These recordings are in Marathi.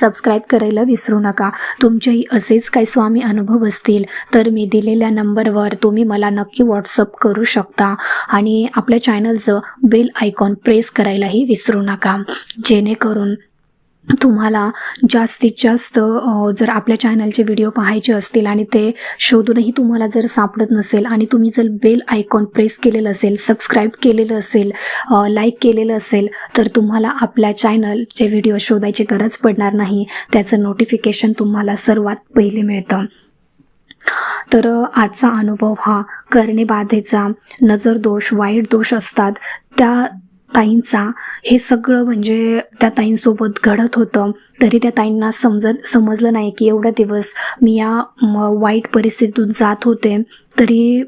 सबस्क्राईब करायला विसरू नका. तुमचेही असेच काही स्वामी अनुभव असतील तर मी दिलेल्या नंबरवर तुम्ही मला नक्की व्हॉट्सअप करू शकता. आणि आपल्या चॅनलचं बेल आयकॉन प्रेस करायलाही विसरू नका. जेणेकरून तुम्हाला जास्तीत जास्त जर आपल्या चॅनलचे व्हिडिओ पाहायचे असतील आणि ते शोधूनही तुम्हाला जर सापडत नसेल आणि तुम्ही जर बेल आयकॉन प्रेस केलेलं असेल सबस्क्राईब केलेलं असेल लाईक केलेलं असेल तर तुम्हाला आपल्या चॅनलचे व्हिडिओ शोधायची गरज पडणार नाही. त्याचं नोटिफिकेशन तुम्हाला सर्वात पहिले मिळतं. तर आजचा अनुभव हा करणेबाधेचा नजर दोष वाईट दोष असतात. त्या ताईंचा. हे सगळं म्हणजे त्या ताईंसोबत घडत होतं. तरी त्या ताईंना समजत समजलं नाही की एवढा दिवस मी या म, वाईट परिस्थितीतून जात होते. तरी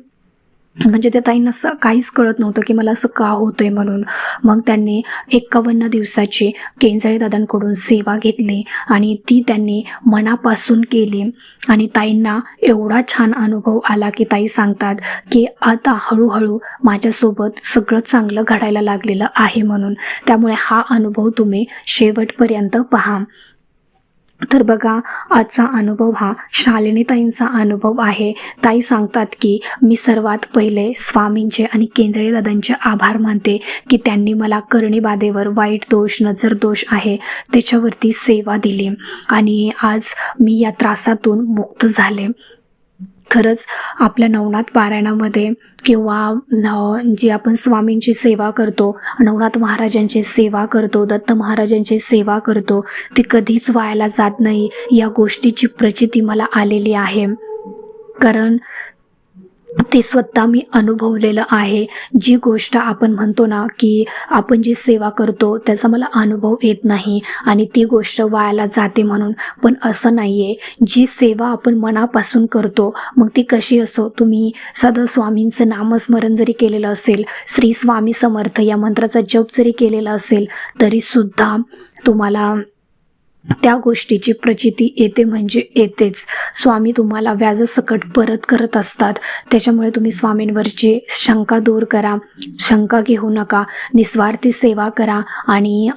म्हणजे त्या ताईंना असं काहीच कळत नव्हतं की मला असं का होतंय म्हणून. मग त्यांनी एक्कावन्न दिवसाची केंजळे दादांकडून सेवा घेतली आणि ती त्यांनी मनापासून केली. आणि ताईंना एवढा छान अनुभव आला की ताई सांगतात की आता हळूहळू माझ्यासोबत सगळं चांगलं घडायला लागलेलं आहे म्हणून. त्यामुळे हा अनुभव तुम्ही शेवटपर्यंत पहा. तर बघा आजचा अनुभव हा शालिनीताईंचा अनुभव आहे. ताई सांगतात की मी सर्वात पहिले स्वामींचे आणि केंद्रे दादांचे आभार मानते की त्यांनी मला करणीबाधेवर वाईट दोष नजर दोष आहे त्याच्यावरती सेवा दिली आणि आज मी या त्रासातून मुक्त झाले. खरंच आपल्या नवनाथ पारायणामध्ये किंवा जे जी आपण स्वामींची सेवा करतो नवनाथ महाराजांची सेवा करतो दत्त महाराजांची सेवा करतो ती कधीच व्हायला जात नाही. या गोष्टीची प्रचिती मला आलेली आहे. कारण ते स्वतः मी अनुभवलेलं आहे. जी गोष्ट आपण म्हणतो ना की आपण जी सेवा करतो त्याचा मला अनुभव येत नाही आणि ती गोष्ट वायाला जाते म्हणून. पण असं नाही आहे जी सेवा आपण मनापासून करतो मग ती कशी असो तुम्ही सदा स्वामींचं नामस्मरण जरी केलेलं असेल श्री स्वामी समर्थ या मंत्राचा जप जरी केलेला असेल तरीसुद्धा तुम्हाला त्या गोष्टीची प्रचिती येते म्हणजे येतेच. स्वामी तुम्हाला व्याजसकट परत करत असतात. त्याच्यामुळे तुम्ही स्वामींवरची शंका दूर करा. शंका घेऊ नका. निस्वार्थी सेवा करा आणि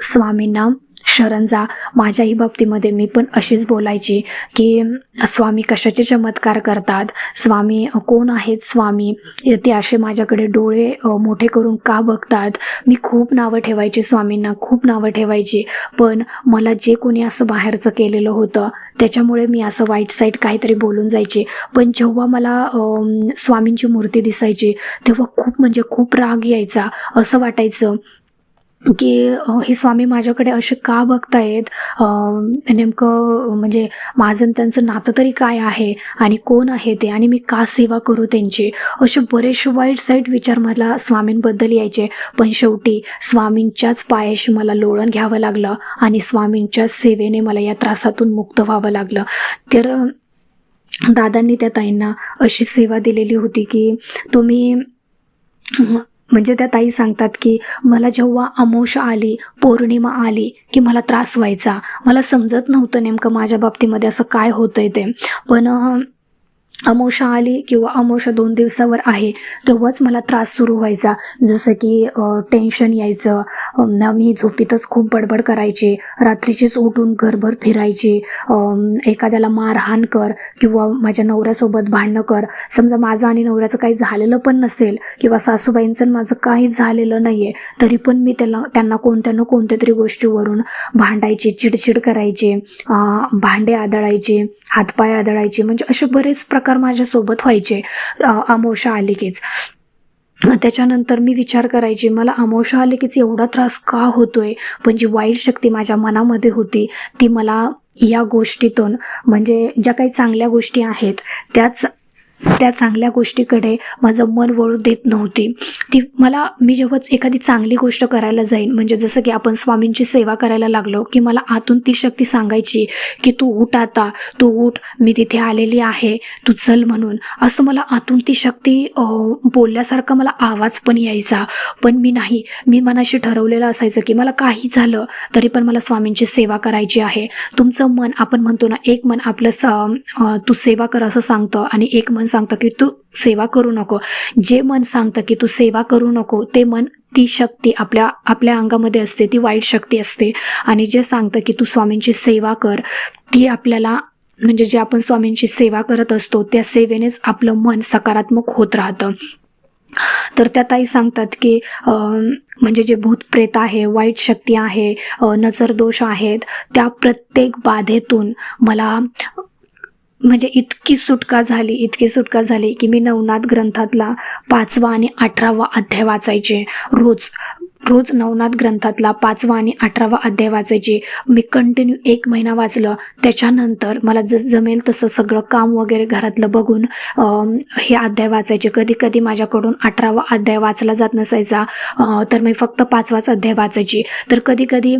स्वामींना शरणजा माझ्याही बाबतीमध्ये मी पण अशीच बोलायची की स्वामी कशाचे चमत्कार करतात? स्वामी कोण आहेत स्वामी? ते असे माझ्याकडे डोळे मोठे करून का बघतात? मी खूप नावं ठेवायची स्वामींना खूप नावं ठेवायची. पण मला जे कोणी असं बाहेरचं केलेलं होतं त्याच्यामुळे मी असं वाईट साईट काहीतरी बोलून जायचे. पण जेव्हा मला स्वामींची मूर्ती दिसायची तेव्हा खूप म्हणजे खूप राग यायचा. असं वाटायचं की हे स्वामी माझ्याकडे असे का बघतायत? नेमकं म्हणजे माझं आणि त्यांचं नातं तरी काय आहे? आणि कोण आहे ते? आणि मी का सेवा करू त्यांची? असे बरेचसे वाईट साईट विचार मला स्वामींबद्दल यायचे. पण शेवटी स्वामींच्याच पायाशी मला लोळण घ्यावं लागलं आणि स्वामींच्या सेवेने मला या त्रासातून मुक्त व्हावं लागलं. तर दादांनी त्या ताईंना अशी सेवा दिलेली होती की तुम्ही म्हणजे त्या ताई सांगतात की मला जेव्हा अमोष आली पौर्णिमा आली की मला त्रास व्हायचा. मला समजत नव्हतं नेमकं माझ्या बाबतीमध्ये असं काय होतंय ते. पण अमोशा आली किंवा अमोशा दोन दिवसावर आहे तेव्हाच मला त्रास सुरू व्हायचा. जसं की टेन्शन यायचं. मी झोपेतच खूप बडबड करायची. रात्रीचीच उठून घरभर फिरायची. एखाद्याला मारहाण कर किंवा माझ्या नवऱ्यासोबत भांडणं कर. समजा माझं आणि नवऱ्याचं काही झालेलं पण नसेल किंवा सासूबाईंचं माझं काहीच झालेलं नाही आहे तरी पण मी त्याला त्यांना कोणत्या ना कोणत्या तरी गोष्टीवरून भांडायची चिडचिड करायची भांडे आदळायचे हातपाय आदळायचे. म्हणजे असे बरेच प्रकार माझ्यासोबत व्हायचे अमोशा आले कीच त्याच्यानंतर मी विचार करायची मला अमोशा आले कीच एवढा त्रास का होतोय? पण जी वाईट शक्ती माझ्या मनामध्ये होती ती मला या गोष्टीतून म्हणजे ज्या काही चांगल्या गोष्टी आहेत त्याच त्या चांगल्या गोष्टीकडे माझं मन वळू देत नव्हती. ती मला मी जेव्हाच एखादी चांगली गोष्ट करायला जाईन म्हणजे जसं की आपण स्वामींची सेवा करायला लागलो की मला आतून ती शक्ती सांगायची की तू उठ आता तू उठ मी तिथे आलेली आहे तू चल म्हणून. असं मला आतून ती शक्ती बोलल्यासारखं बोलल्यासारखा मला आवाज पण यायचा. पण मी नाही मी मनाशी ठरवलेलं असायचं की मला काही झालं तरी पण मला स्वामींची सेवा करायची आहे. तुमचं मन आपण म्हणतो ना एक मन आपलं स तू सेवा कर असं सांगतं आणि एक मन सांगतं की तू सेवा करू नको. जे मन सांगतं की तू सेवा करू नको ते मन ती शक्ती आपल्या आपल्या अंगामध्ये असते ती वाईट शक्ती असते. आणि जे सांगतं की तू स्वामींची सेवा कर ती आपल्याला म्हणजे जे आपण स्वामींची सेवा करत असतो त्या सेवेनेच आपलं मन सकारात्मक होत राहतं. तर त्या ताई सांगतात की म्हणजे जे भूतप्रेत आहे वाईट शक्ती आहे नजरदोष नजर दोष आहेत त्या प्रत्येक बाधेतून मला म्हणजे इतकी सुटका झाली इतकी सुटका झाली की मी नवनाथ ग्रंथातला पाचवा आणि अठरावा अध्याय वाचायचे. रोज रोज नवनाथ ग्रंथातला पाचवा आणि अठरावा अध्याय वाचायचे. मी कंटिन्यू एक महिना वाचलं. त्याच्यानंतर मला ज जमेल तसं सगळं काम वगैरे घरातलं बघून हे अध्याय वाचायचे. कधी कधी माझ्याकडून अठरावा अध्याय वाचला जात नसायचा तर मी फक्त पाचवाच अध्याय वाचायची. तर कधी कधी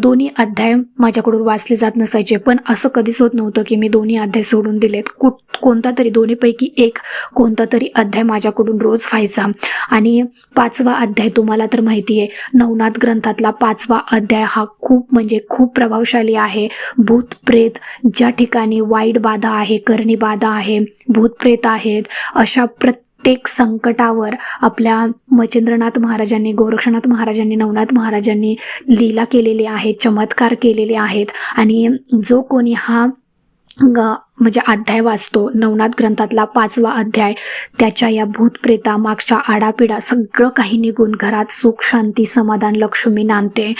दोन्ही अध्याय माझ्याकडून वाचले जात नसायचे. पण असं कधीच होत नव्हतं की मी दोन्ही अध्याय सोडून दिलेत. कुठ कोणता तरी दोन्हीपैकी एक कोणता तरी अध्याय माझ्याकडून रोज व्हायचा. आणि पाचवा अध्याय तुम्हाला तर माहिती आहे नवनाथ ग्रंथातला पाचवा अध्याय हा खूप म्हणजे खूप प्रभावशाली आहे. भूत प्रेत ज्या ठिकाणी वाईट बाधा आहे करणी बाधा आहे भूतप्रेत आहेत अशा प्रत्येक संकटावर आपल्या मच्छिंद्रनाथ महाराजांनी गोरक्षनाथ महाराजांनी नवनाथ महाराजांनी लीला केलेली आहे चमत्कार केलेले आहेत. आणि जो कोणी हा म्हणजे अध्याय वाचतो. नवनाथ ग्रंथातला पाचवा अध्याय. त्याच्या या भूतप्रेता मागच्या आडापिडा सगळं काही निघून घरात सुख शांती समाधान लक्ष्मी नांदते.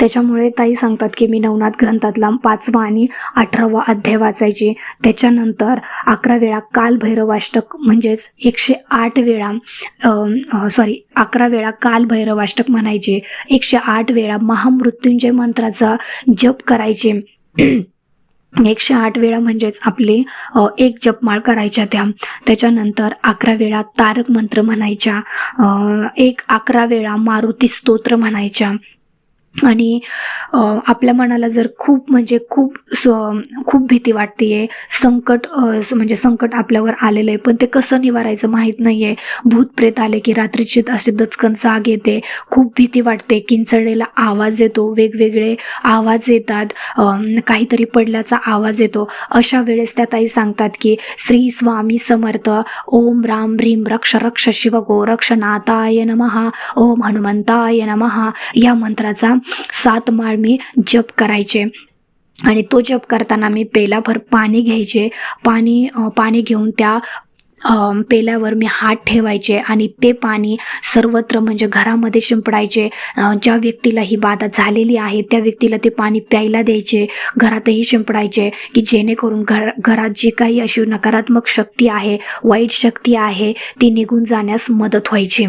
त्याच्यामुळे ताई सांगतात की मी नवनाथ ग्रंथातला पाचवा आणि अठरावा अध्याय वाचायचे. त्याच्यानंतर अकरा वेळा कालभैरवाष्टक म्हणजेच एकशे आठ वेळा सॉरी अकरा वेळा कालभैरवाष्टक म्हणायचे. एकशे आठ वेळा महामृत्युंजय मंत्राचा जप करायचे. एकशे आठ वेळा म्हणजेच आपले एक जपमाळ करायच्या त्या. त्याच्यानंतर अकरा वेळा तारक मंत्र म्हणायच्या. एक अकरा वेळा मारुती स्तोत्र म्हणायच्या. आणि आपल्या मनाला जर खूप म्हणजे खूप स खूप भीती वाटते आहे संकट म्हणजे संकट आपल्यावर आलेलं आहे पण ते कसं निवारायचं माहीत नाही आहे भूत प्रेत आले की रात्रीची अशी दचकन जाग येते. खूप भीती वाटते किंचळलेला आवाज येतो वेगवेगळे आवाज येतात काहीतरी पडल्याचा आवाज येतो. अशा वेळेस त्या ताई सांगतात की श्री स्वामी समर्थ ओम राम ह्रीम रक्ष रक्ष शिव गो रक्ष नाताय नमहा ओम हनुमंताय नमहा या मंत्राचा सात माळ मी जप करायचे. आणि तो जप करताना मी पेलाभर पाणी घ्यायचे. पाणी पाणी घेऊन त्या पेल्यावर मी हात ठेवायचे आणि ते पाणी सर्वत्र म्हणजे घरामध्ये शिंपडायचे. ज्या व्यक्तीला ही बाधा झालेली आहे त्या व्यक्तीला ते पाणी प्यायला द्यायचे. घरातही शिंपडायचे की जेणेकरून घर घरात जी काही अशी नकारात्मक शक्ती आहे वाईट शक्ती आहे ती निघून जाण्यास मदत व्हायची.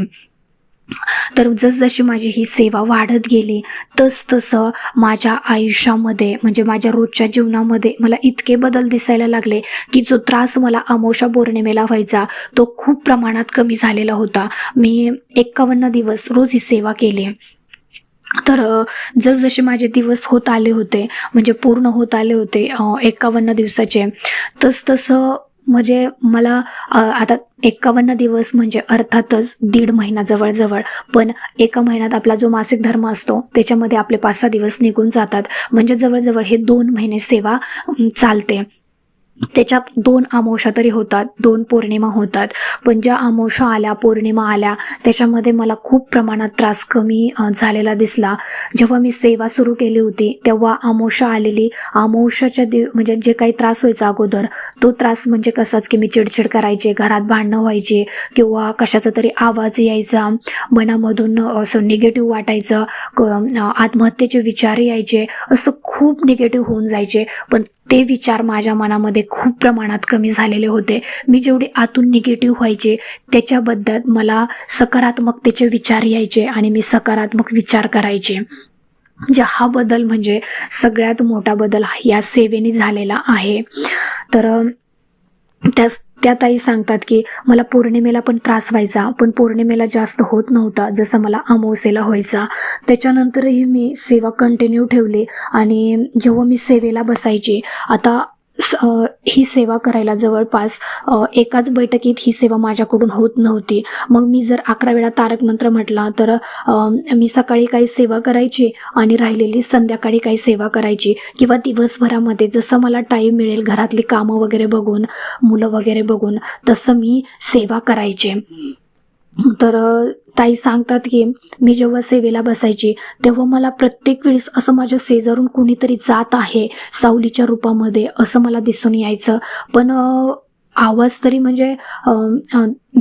तर जसजशी माझी ही सेवा वाढत गेली तसतसं माझ्या आयुष्यामध्ये म्हणजे माझ्या रोजच्या जीवनामध्ये मला इतके बदल दिसायला लागले की जो त्रास मला अमोशा पौर्णिमेला व्हायचा तो खूप प्रमाणात कमी झालेला होता. मी एक्कावन्न दिवस रोज ही सेवा केली. तर जसजसे माझे दिवस होत आले होते म्हणजे पूर्ण होत आले होते एक्कावन्न दिवसाचे तसतसं म्हणजे मला आता एक्कावन्न दिवस म्हणजे अर्थातच दीड महिना जवळजवळ पण एका महिन्यात आपला जो मासिक धर्म असतो त्याच्यामध्ये आपले पाच सहा दिवस निघून जातात. म्हणजे जवळजवळ हे दोन महिने सेवा चालते. त्याच्यात दोन अमावस्या तरी होतात दोन पौर्णिमा होतात. पण ज्या अमावस्या आल्या पौर्णिमा आल्या त्याच्यामध्ये मला खूप प्रमाणात त्रास कमी झालेला दिसला. जेव्हा मी सेवा सुरू केली होती तेव्हा अमावस्या आलेली. अमावस्याच्या दिव म्हणजे जे काही त्रास व्हायचा अगोदर तो त्रास म्हणजे कसाच की मी चिडचिड करायचे घरात भांडणं व्हायचे किंवा कशाचा तरी आवाज यायचा मनामधून असं निगेटिव्ह वाटायचं क- आत्महत्येचे विचार यायचे असं खूप निगेटिव्ह होऊन जायचे. पण ते विचार माझ्या मनामध्ये खूप प्रमाणात कमी झालेले होते. मी जेवढे आतून निगेटिव्ह व्हायचे त्याच्याबद्दल मला सकारात्मकतेचे विचार यायचे आणि मी सकारात्मक विचार करायचे. जे हा बदल म्हणजे सगळ्यात मोठा बदल या सेवेने झालेला आहे. तर त्या त्या ताई सांगतात की मला पौर्णिमेला पण त्रास व्हायचा. पण पौर्णिमेला जास्त होत नव्हता जसं मला अमावस्येला व्हायचा. त्याच्यानंतरही मी सेवा कंटिन्यू ठेवली आणि जेव्हा मी सेवेला बसायची आता ही सेवा करायला जवळपास एकाच बैठकीत ही सेवा माझ्याकडून होत नव्हती. मग मी जर अकरा वेळा तारक मंत्र म्हटला तर मी सकाळी काही सेवा करायची आणि राहिलेली संध्याकाळी काही सेवा करायची. किंवा दिवसभरामध्ये जसं मला टाईम मिळेल घरातली कामं वगैरे बघून मुलं वगैरे बघून तसं मी सेवा करायचे. तर ताई सांगतात की मी जेव्हा सेवेला बसायची तेव्हा मला प्रत्येक वेळेस असं माझ्या शेजारून कुणीतरी जात आहे सावलीच्या रूपामध्ये असं मला दिसून यायचं. पण आवाज तरी म्हणजे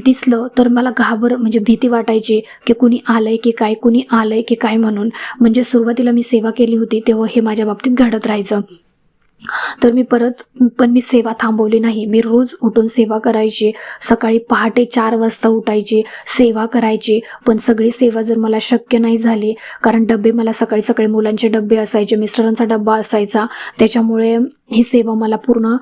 दिसलं तर मला घाबर म्हणजे भीती वाटायची की कुणी आलंय की काय कुणी आलंय की काय म्हणून. म्हणजे सुरुवातीला मी सेवा केली होती तेव्हा हे माझ्या बाबतीत घडत राहायचं. तर मी परत पण मी सेवा थांबवली नाही. मी रोज उठून सेवा करायची. सकाळी पहाटे चार वाजता उठायची सेवा करायची. पण सगळी सेवा जर मला शक्य नाही झाली कारण डबे मला सकाळी सकाळी मुलांचे डबे असायचे मिस्टरांचा डब्बा असायचा त्याच्यामुळे ही सेवा मला पूर्ण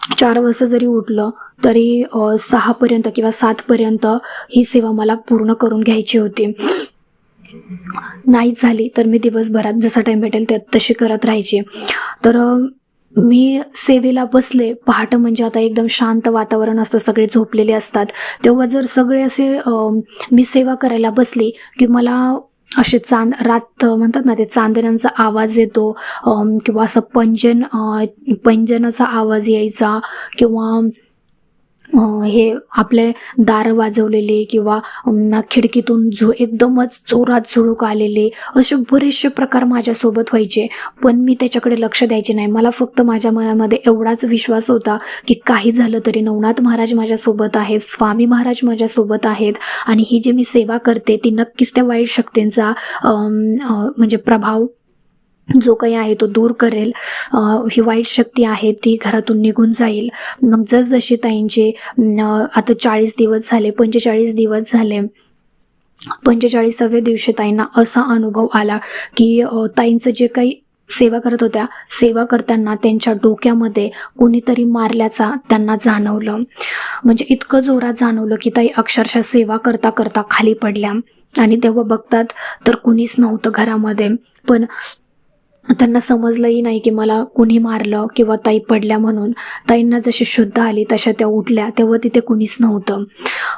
चार वाजता जरी उठलं तरी सहापर्यंत किंवा सातपर्यंत ही सेवा मला पूर्ण करून घ्यायची होती. नाहीच झाली तर मी दिवसभरात जसा टाईम भेटेल त्यात तशी करत राहायची. तर मी सेवेला बसले. पहाटं म्हणजे आता एकदम शांत वातावरण असतं सगळे झोपलेले असतात. तेव्हा जर सगळे असे मी सेवा करायला बसली की मला असे चांद रात म्हणतात ना ते चांदण्यांचा आवाज येतो किंवा असं पंजन पंजनाचा आवाज यायचा किंवा हे आपले दार वाजवलेले किंवा खिडकीतून झो एकदमच जोरात झुळूक आलेले असे बरेचसे प्रकार माझ्यासोबत व्हायचे. पण मी त्याच्याकडे लक्ष द्यायचे नाही. मला फक्त माझ्या मनामध्ये एवढाच विश्वास होता की काही झालं तरी नवनाथ महाराज माझ्यासोबत आहेत स्वामी महाराज माझ्यासोबत आहेत आणि ही जी मी सेवा करते ती नक्कीच त्या वाईट शक्तींचा म्हणजे प्रभाव जो काही आहे तो दूर करेल. ही वाईट शक्ती आहे ती घरातून निघून जाईल. मग जसजशी ताईंचे आता चाळीस दिवस झाले पंचेचाळीस दिवस झाले पंचेचाळीसाव्या दिवशी ताईंना असा अनुभव आला की ताईंचं जे काही सेवा करत होत्या सेवा करताना त्यांच्या डोक्यामध्ये कोणीतरी मारल्याचा त्यांना जाणवलं. म्हणजे इतकं जोरात जाणवलं की ताई अक्षरशः सेवा करता करता खाली पडल्या. आणि तेव्हा बघतात तर कुणीच नव्हतं घरामध्ये. पण त्यांना समजलंही नाही की मला कुणी मारलं किंवा ताई पडल्या म्हणून. ताईंना जशी शुद्ध आली तशा त्या उठल्या. तेव्हा तिथे कुणीच नव्हतं.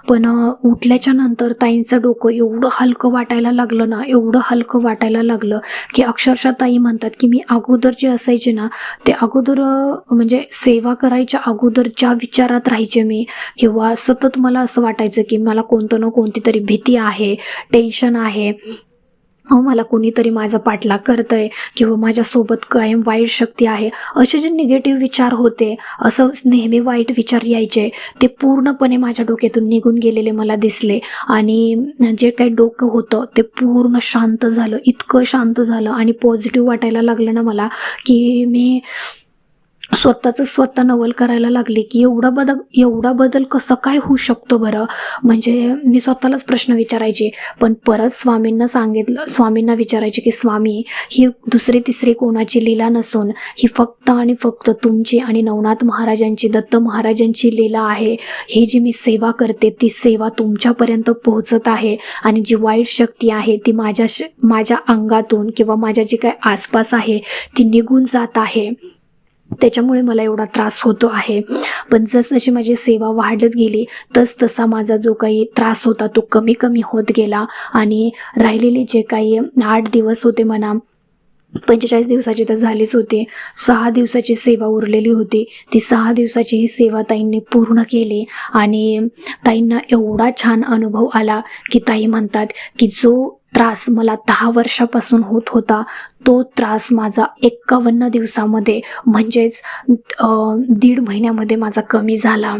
पण उठल्याच्या नंतर ताईंचं डोकं एवढं हलकं वाटायला लागलं ना एवढं हलकं वाटायला लागलं की अक्षरशः ताई म्हणतात की मी अगोदर जे असायचे ना ते अगोदर म्हणजे सेवा करायच्या अगोदर ज्या विचारात राहायचे मी किंवा सतत मला असं वाटायचं की मला कोणतं ना कोणती तरी भीती आहे टेन्शन आहे. अहो मला कोणीतरी माझा पाठलाग करतंय किंवा माझ्यासोबत कायम वाईट शक्ती आहे असे जे निगेटिव्ह विचार होते असं नेहमी वाईट विचार यायचे ते पूर्णपणे माझ्या डोक्यातून निघून गेलेले मला दिसले. आणि जे काही डोकं होतं ते पूर्ण शांत झालं इतकं शांत झालं आणि पॉझिटिव्ह वाटायला लागलं ना मला की मी स्वतःचं स्वतः नवल करायला लागले की एवढा बदल एवढा बदल कसं काय होऊ शकतो बरं? म्हणजे मी स्वतःलाच प्रश्न विचारायचे. पण परत स्वामींना सांगितलं स्वामींना विचारायचे की स्वामी ही दुसरी तिसरी कोणाची लीला नसून ही फक्त आणि फक्त तुमची आणि नवनाथ महाराजांची दत्त महाराजांची लीला आहे. ही जी मी सेवा करते ती सेवा तुमच्यापर्यंत पोहोचत आहे आणि जी वाईट शक्ती आहे ती माझ्या श माझ्या अंगातून किंवा माझ्या जे काय आसपास आहे ती निघून जात आहे. त्याच्यामुळे मला एवढा त्रास होतो आहे. पण जसजशी माझी सेवा वाढत गेली तस तसा माझा जो काही त्रास होता तो कमी कमी होत गेला. आणि राहिलेले जे काही आठ दिवस होते म्हणा पंचेचाळीस दिवसाची तर झालीच होती. सहा दिवसाची सेवा उरलेली होती. ती सहा दिवसाची ही सेवा ताईंनी पूर्ण केली आणि ताईंना एवढा छान अनुभव आला की ताई म्हणतात की जो त्रास मला दहा वर्षापासून होत होता. तो त्रास माझा एक्कावन्न दिवसामध्ये म्हणजेच दीड महिन्यामध्ये माझा कमी झाला.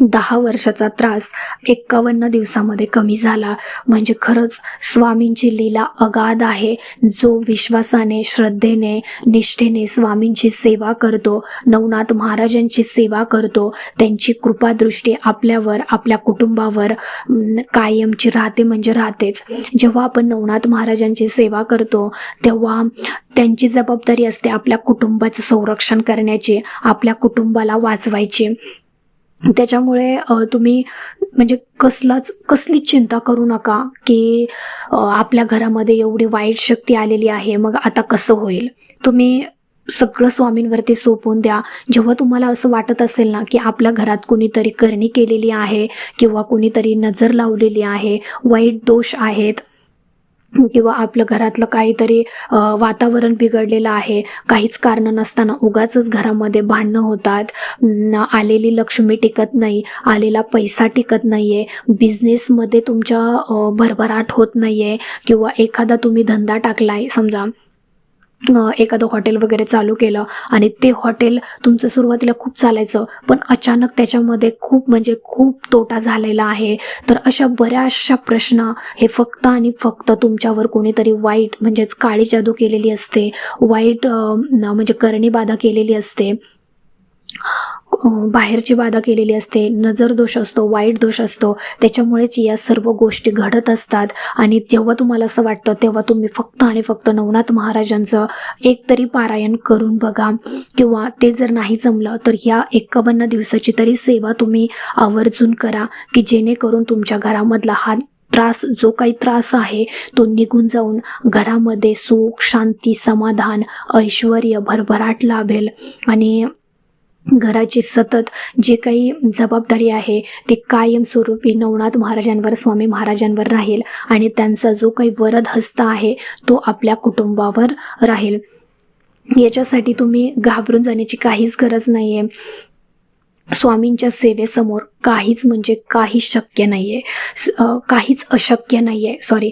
दहा वर्षाचा त्रास एक्कावन्न दिवसामध्ये कमी झाला. म्हणजे खरंच स्वामींची लीला अगाध आहे. जो विश्वासाने श्रद्धेने निष्ठेने स्वामींची सेवा करतो नवनाथ महाराजांची सेवा करतो त्यांची कृपादृष्टी आपल्यावर आपल्या कुटुंबावर कायमची राहते म्हणजे राहतेच. जेव्हा आपण नवनाथ महाराजांची सेवा करतो तेव्हा त्यांची जबाबदारी असते आपल्या कुटुंबाचं संरक्षण करण्याची आपल्या कुटुंबाला वाचवायची. त्याच्यामुळे तुम्ही म्हणजे कसलाच कसलीच चिंता करू नका की आपल्या घरामध्ये एवढी वाईट शक्ती आलेली आहे मग आता कसं होईल? तुम्ही सगळं स्वामींवरती सोपवून द्या. जेव्हा तुम्हाला असं वाटत असेल ना की आपल्या घरात कुणीतरी करणी केलेली आहे किंवा कुणीतरी नजर लावलेली आहे वाईट दोष आहेत किंवा आपलं घरातलं काहीतरी वातावरण बिघडलेलं आहे. काहीच कारण नसताना उगाचच घरामध्ये भांडणं होतात. आलेली लक्ष्मी टिकत नाही आलेला पैसा टिकत नाही आहे बिझनेसमध्ये तुमच्या भरभराट होत नाही आहे किंवा एखादा तुम्ही धंदा टाकलाय समजा एखादं हॉटेल वगैरे चालू केलं आणि ते हॉटेल तुमचं सुरुवातीला खूप चालायचं पण अचानक त्याच्यामध्ये खूप म्हणजे खूप तोटा झालेला आहे. तर अशा बऱ्याचशा प्रश्न हे फक्त आणि फक्त तुमच्यावर कोणीतरी वाईट म्हणजेच काळी जादू केलेली असते वाईट म्हणजे करणी बाधा केलेली असते. बाहेरची बाधा केलेली असते नजर दोष असतो वाईट दोष असतो. त्याच्यामुळेच या सर्व गोष्टी घडत असतात. आणि जेव्हा तुम्हाला असं वाटतं तेव्हा तुम्ही फक्त आणि फक्त नवनाथ महाराजांचं एक तरी पारायण करून बघा. किंवा ते जर नाही जमलं तर ह्या एकावन्न दिवसाची तरी सेवा तुम्ही आवर्जून करा की जेणेकरून तुमच्या घरामधला हा त्रास जो काही त्रास आहे तो निघून जाऊन घरामध्ये सुख शांती समाधान ऐश्वर भरभराट लाभेल. आणि घराची सतत जे काही जबाबदारी आहे ती कायमस्वरूपी नवनाथ महाराजांवर स्वामी महाराजांवर राहील. आणि त्यांचा जो काही वरद हस्त आहे तो आपल्या कुटुंबावर राहील. याच्यासाठी तुम्ही घाबरून जाण्याची काहीच गरज नाही आहे स्वामींच्या सेवेसमोर काहीच म्हणजे काही शक्य नाही आहे काहीच अशक्य नाही आहे सॉरी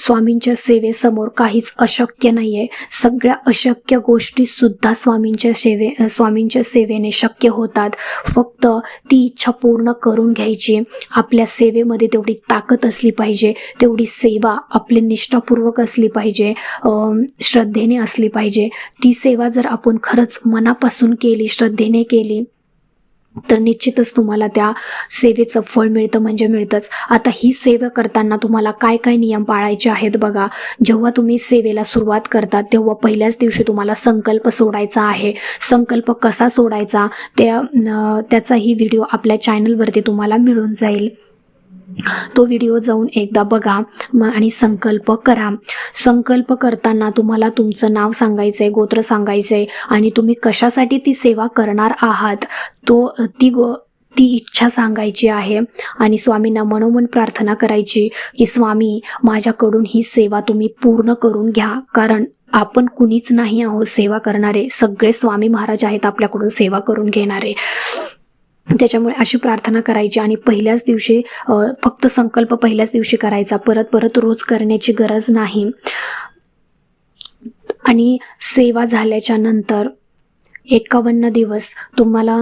स्वामींच्या सेवेसमोर काहीच अशक्य नाही आहे सगळ्या अशक्य गोष्टीसुद्धा स्वामींच्या सेवे स्वामींच्या सेवेने शक्य होतात. फक्त ती इच्छा पूर्ण करून घ्यायची. आपल्या सेवेमध्ये तेवढी ताकद असली पाहिजे. तेवढी सेवा आपली निष्ठापूर्वक असली पाहिजे. श्रद्धेने असली पाहिजे. ती सेवा जर आपण खरंच मनापासून केली श्रद्धेने केली तर निश्चितच तुम्हाला त्या सेवेचं फळ मिळतं म्हणजे मिळतंच. आता ही सेवा करताना तुम्हाला काय काय नियम पाळायचे आहेत बघा. जेव्हा तुम्ही सेवेला सुरुवात करता तेव्हा पहिल्याच दिवशी तुम्हाला संकल्प सोडायचा आहे. संकल्प कसा सोडायचा? त्या त्याचाही व्हिडिओ आपल्या चॅनलवरती तुम्हाला मिळून जाईल. तो व्हिडिओ जाऊन एकदा बघा आणि संकल्प करा. संकल्प करताना तुम्हाला तुमचं नाव सांगायचं आहे गोत्र सांगायचं आहे आणि तुम्ही कशासाठी ती सेवा करणार आहात तो ती गो ती इच्छा सांगायची आहे. आणि स्वामींना मनोमन प्रार्थना करायची की स्वामी माझ्याकडून ही सेवा तुम्ही पूर्ण करून घ्या. कारण आपण कुणीच नाही आहोत सेवा करणारे. सगळे स्वामी महाराज आहेत आपल्याकडून सेवा करून घेणारे. त्याच्यामुळे अशी प्रार्थना करायची आणि पहिल्याच दिवशी फक्त संकल्प पहिल्याच दिवशी करायचा. परत परत रोज करण्याची गरज नाही. आणि सेवा झाल्याच्यानंतर एकावन्न दिवस तुम्हाला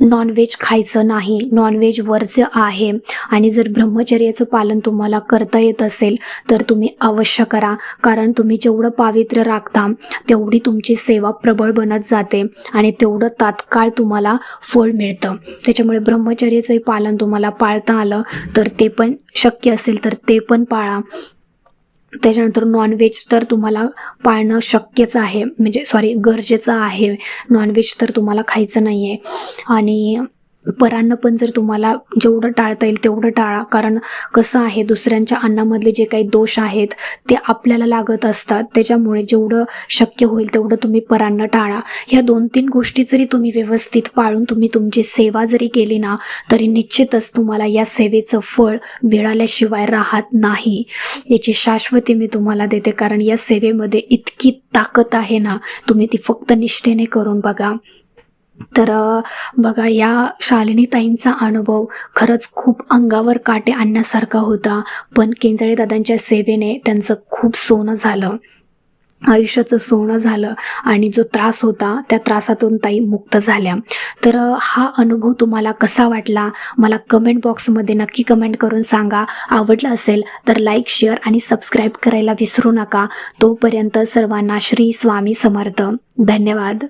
नॉनव्हेज खायचं नाही. नॉनव्हेज वर्ज्य आहे. आणि जर ब्रह्मचर्याचं पालन तुम्हाला करता येत असेल तर तुम्ही अवश्य करा. कारण तुम्ही जेवढं पावित्र्य राखता तेवढी तुमची सेवा प्रबळ बनत जाते आणि तेवढं तात्काळ तुम्हाला फळ मिळतं. त्याच्यामुळे ब्रह्मचर्याचंही पालन तुम्हाला पाळता आलं तर ते पण शक्य असेल तर ते पण पाळा. त्याच्यानंतर नॉनव्हेज तर तुम्हाला पाळणं शक्यच आहे. म्हणजे सॉरी गरजेचं आहे. नॉनव्हेज तर तुम्हाला खायचं नाही आहे आणि परांना पण जर तुम्हाला जेवढं टाळता येईल तेवढं टाळा. कारण कसं आहे दुसऱ्यांच्या अन्नामधले जे काही दोष आहेत ते आपल्याला लागत असतात. त्याच्यामुळे जेवढं शक्य होईल तेवढं तुम्ही परांना टाळा. ह्या दोन तीन गोष्टी जरी तुम्ही व्यवस्थित पाळून तुम्ही तुमची सेवा जरी केली ना तरी निश्चितच तुम्हाला या सेवेचं फळ मिळाल्याशिवाय राहत नाही. याची शाश्वती मी तुम्हाला देते. कारण या सेवेमध्ये इतकी ताकद आहे ना तुम्ही ती फक्त निष्ठेने करून बघा. तर बघा या शालिनी ताईंचा अनुभव खरंच खूप अंगावर काटे आणण्यासारखा होता. पण केंजळे दादांच्या सेवेने त्यांचं खूप सोनं झालं. आयुष्याचं सोनं झालं आणि जो त्रास होता त्या त्रासातून ताई मुक्त झाल्या. तर हा अनुभव तुम्हाला कसा वाटला? मला कमेंट बॉक्समध्ये नक्की कमेंट करून सांगा. आवडला असेल तर लाईक शेअर आणि सबस्क्राईब करायला विसरू नका. तोपर्यंत सर्वांना श्री स्वामी समर्थ. धन्यवाद.